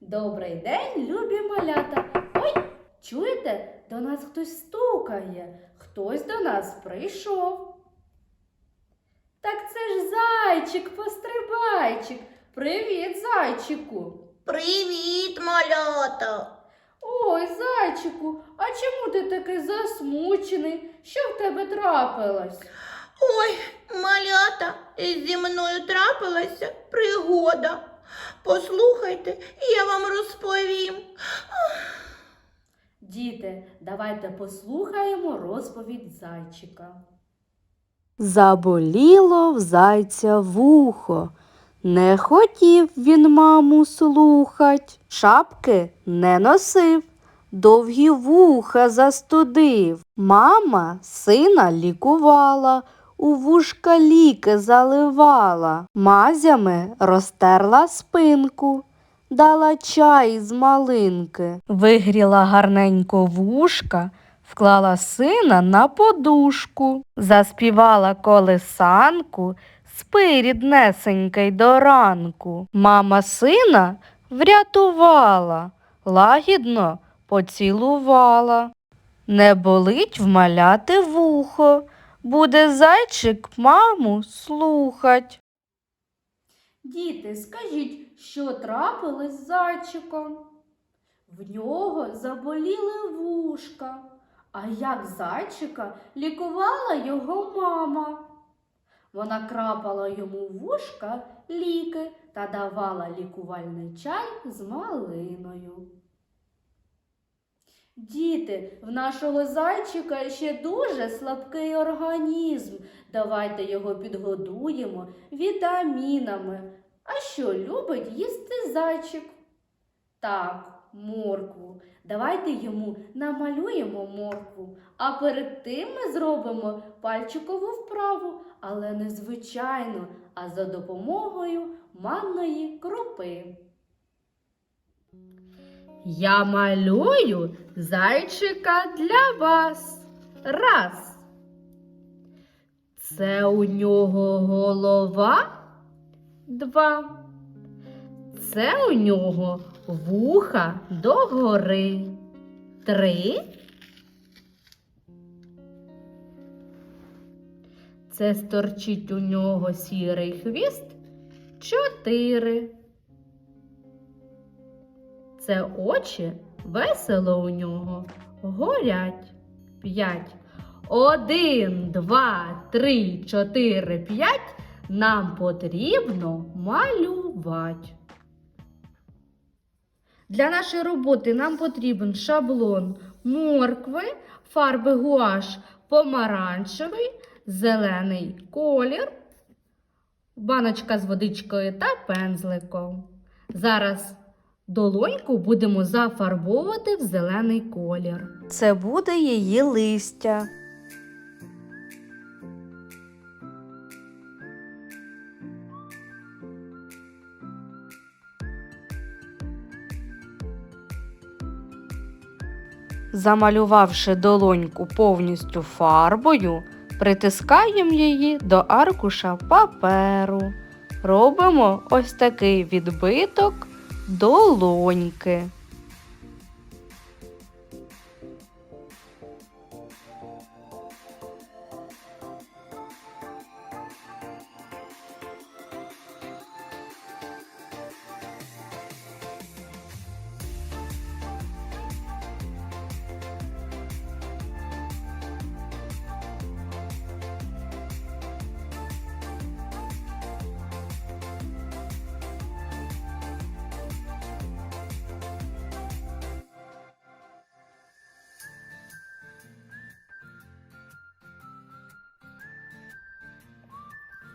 Добрий день, любі малята. Ой, чуєте, до нас хтось стукає. Хтось до нас прийшов. Так це ж зайчик, пострибайчик. Привіт, зайчику. Привіт, малята! Ой, зайчику, а чому ти такий засмучений? Що в тебе трапилось? Ой, малята, зі мною трапилася пригода. Послухайте, я вам розповім. Діти, давайте послухаємо розповідь зайчика. Заболіло в зайця вухо. Не хотів він маму слухать, шапки не носив, довгі вуха застудив. Мама сина лікувала, у вушка ліки заливала, мазями розтерла спинку, дала чай з малинки. Вигріла гарненько вушка, вклала сина на подушку, заспівала колисанку, спи, ріднесенький, до ранку. Мама сина врятувала, лагідно поцілувала. Не болить вмаляти вухо, буде зайчик маму слухать. Діти, скажіть, що трапилось з зайчиком? В нього заболіли вушка. А як зайчика лікувала його мама? Вона крапала йому вушка ліки та давала лікувальний чай з малиною. Діти, в нашого зайчика ще дуже слабкий організм. Давайте його підгодуємо вітамінами. А що любить їсти зайчик? Так, моркву. Давайте йому намалюємо моркву, а перед тим ми зробимо пальчикову вправу, але не звичайно, а за допомогою манної крупи. Я малюю зайчика для вас. Раз. Це у нього голова. Два. Це у нього вуха догори. Три. Це сторчить у нього сірий хвіст. Чотири. Це очі весело у нього горять. П'ять. Один, два, три, чотири, п'ять. Нам потрібно малювати. Для нашої роботи нам потрібен шаблон моркви, фарби гуаш помаранчевий, зелений колір, баночка з водичкою та пензликом. Зараз долоньку будемо зафарбовувати в зелений колір. Це буде її листя. Замалювавши долоньку повністю фарбою, притискаємо її до аркуша паперу. Робимо ось такий відбиток долоньки.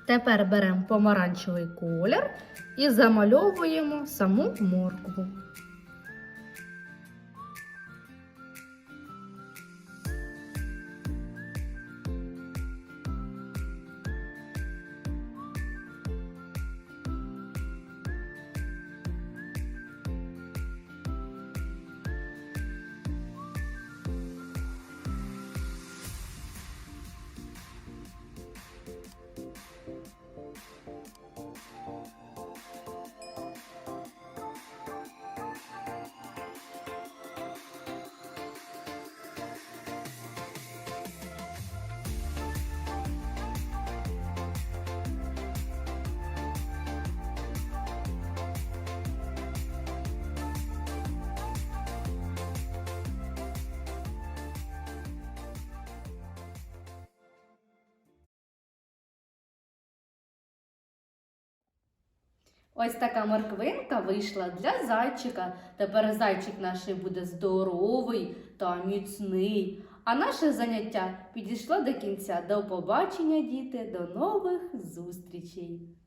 Тепер беремо помаранчевий колір і замальовуємо саму моркву. Ось така морквинка вийшла для зайчика. Тепер зайчик наш буде здоровий та міцний. А наше заняття підійшло до кінця. До побачення, діти, до нових зустрічей!